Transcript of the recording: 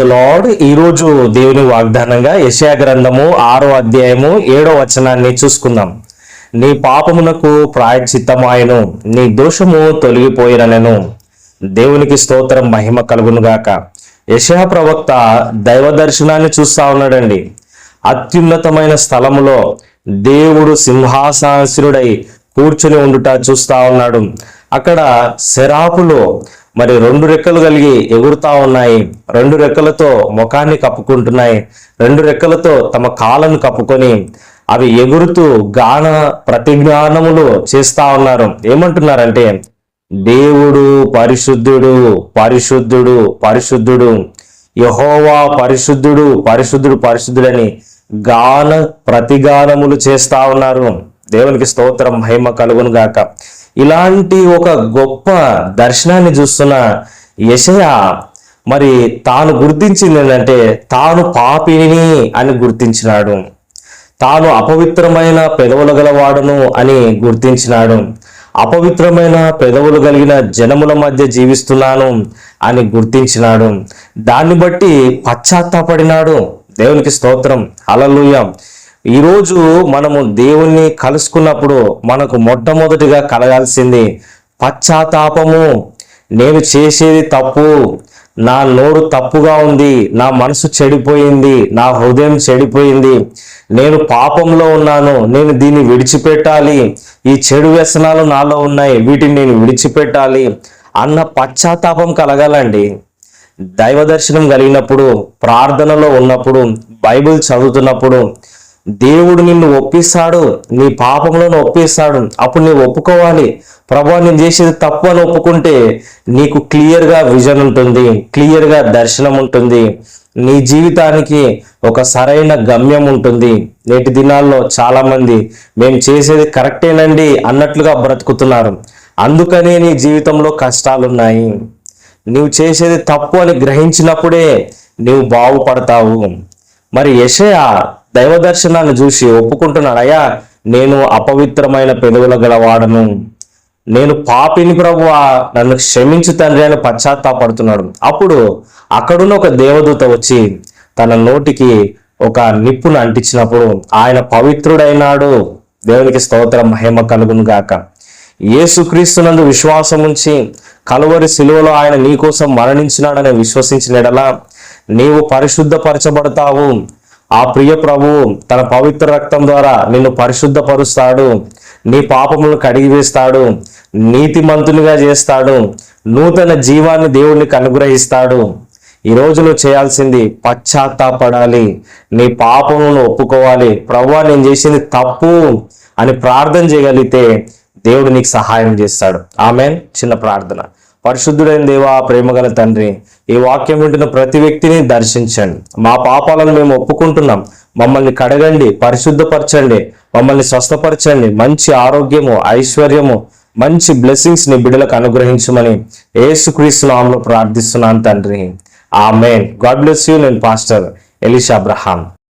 Lord ఈరోజు దేవుని వాగ్దానంగా యెషయా గ్రంథము ఆరో అధ్యాయము ఏడో వచనాన్ని చూసుకుందాం. నీ పాపమునకు ప్రాయచిత్తమాయను నీ దోషము తొలగిపోయినను దేవునికి స్తోత్రం మహిమ కలుగునుగాక యెషయా ప్రవక్త దైవ దర్శనాన్ని చూస్తా ఉన్నాడండి. అత్యున్నతమైన స్థలములో దేవుడు సింహాసనుడై కూర్చుని ఉండుట చూస్తా ఉన్నాడు. అక్కడ శరాపులో మరి రెండు రెక్కలు కలిగి ఎగురుతా ఉన్నాయి. రెండు రెక్కలతో ముఖాన్ని కప్పుకుంటున్నాయి. రెండు రెక్కలతో తమ కాళ్ళను కప్పుకొని అవి ఎగురుతూ గాన ప్రతిజ్ఞానములు చేస్తా ఉన్నారు. ఏమంటున్నారంటే దేవుడు పరిశుద్ధుడు పరిశుద్ధుడు పరిశుద్ధుడు యహోవా పరిశుద్ధుడు పరిశుద్ధుడు పరిశుద్ధుడని గాన ప్రతిగానములు చేస్తా ఉన్నారు. దేవునికి స్తోత్రం మహిమ కలుగును గాక ఇలాంటి ఒక గొప్ప దర్శనాన్ని చూస్తున్న యశయ మరి తాను గుర్తించింది ఏంటంటే తాను పాపిని అని గుర్తించినాడు. తాను అపవిత్రమైన పెదవులు గలవాడును అని గుర్తించినాడు. అపవిత్రమైన పెదవులు కలిగిన జనముల మధ్య జీవిస్తున్నాను అని గుర్తించినాడు. దాన్ని బట్టి పశ్చాత్తాపడినాడు. దేవునికి స్తోత్రం. అలలుయ ఈరోజు మనము దేవుణ్ణి కలుసుకున్నప్పుడు మనకు మొట్టమొదటిగా కలగాల్సింది పశ్చాత్తాపము. నేను చేసేది తప్పు నా నోరు తప్పుగా ఉంది నా మనసు చెడిపోయింది నా హృదయం చెడిపోయింది నేను పాపంలో ఉన్నాను నేను దీన్ని విడిచిపెట్టాలి ఈ చెడు వ్యసనాలు నాలో ఉన్నాయి వీటిని నేను విడిచిపెట్టాలి అన్న పశ్చాత్తాపం కలగాలండి. దైవ దర్శనం కలిగినప్పుడు ప్రార్థనలో ఉన్నప్పుడు బైబిల్ చదువుతున్నప్పుడు దేవుడు నిన్ను ఒప్పిస్తాడు నీ పాపంలో ఒప్పిస్తాడు. అప్పుడు నీవు ఒప్పుకోవాలి. ప్రభా నేను చేసేది తప్పు అని ఒప్పుకుంటే నీకు క్లియర్గా విజన్ ఉంటుంది క్లియర్గా దర్శనం ఉంటుంది. నీ జీవితానికి ఒక సరైన గమ్యం ఉంటుంది. నేటి దినాల్లో చాలామంది మేము చేసేది కరెక్టేనండి అన్నట్లుగా బ్రతుకుతున్నారు. అందుకనే నీ జీవితంలో కష్టాలున్నాయి. నీవు చేసేది తప్పు అని గ్రహించినప్పుడే నువ్వు బాగుపడతావు. మరి యషయా దైవ దర్శనాన్ని చూసి ఒప్పుకుంటున్నాడు అయ్యా నేను అపవిత్రమైన పెదవుల గలవాడను నేను పాపిని ప్రభువా నన్ను క్షమించు తండ్రి అని పశ్చాత్తాపడుతున్నాడు. అప్పుడు అక్కడున్న ఒక దేవదూత వచ్చి తన నోటికి ఒక నిప్పును అంటించినప్పుడు ఆయన పవిత్రుడైనాడు. దేవునికి స్తోత్ర మహిమ కలుగును గాక. యేసుక్రీస్తునందు విశ్వాసం ఉంచి కలువరి శిలువలో ఆయన నీకోసం మరణించినాడని విశ్వసించిన నీవు పరిశుద్ధపరచబడతావు. ఆ ప్రియ ప్రభువు తన పవిత్ర రక్తం ద్వారా నిన్ను పరిశుద్ధపరుస్తాడు. నీ పాపములను కడిగివేస్తాడు నీతిమంతునిగా చేస్తాడు. నూతన జీవాన్ని దేవునికి అనుగ్రహిస్తాడు. ఈ రోజు నువ్వు చేయాల్సింది పశ్చాత్తాపడాలి. నీ పాపములను ఒప్పుకోవాలి. ప్రభువా నేను చేసింది తప్పు అని ప్రార్థన చేయగలిగితే దేవుడు నీకు సహాయం చేస్తాడు. ఆమె చిన్న ప్రార్థన. పరిశుద్ధుడైన దేవా ప్రేమగల తండ్రి ఈ వాక్యం వింటున్న ప్రతి వ్యక్తిని దర్శించండి. మా పాపాలను మేము ఒప్పుకుంటున్నాం. మమ్మల్ని కడగండి పరిశుద్ధపరచండి. మమ్మల్ని స్వస్థపరచండి. మంచి ఆరోగ్యము ఐశ్వర్యము మంచి బ్లెస్సింగ్స్ని బిడ్డలకు అనుగ్రహించమని ఏసుక్రీస్తు నామంలో ప్రార్థిస్తున్నాను తండ్రి. ఆమెన్. God bless you. నేను పాస్టర్ ఎలిషా అబ్రహాం.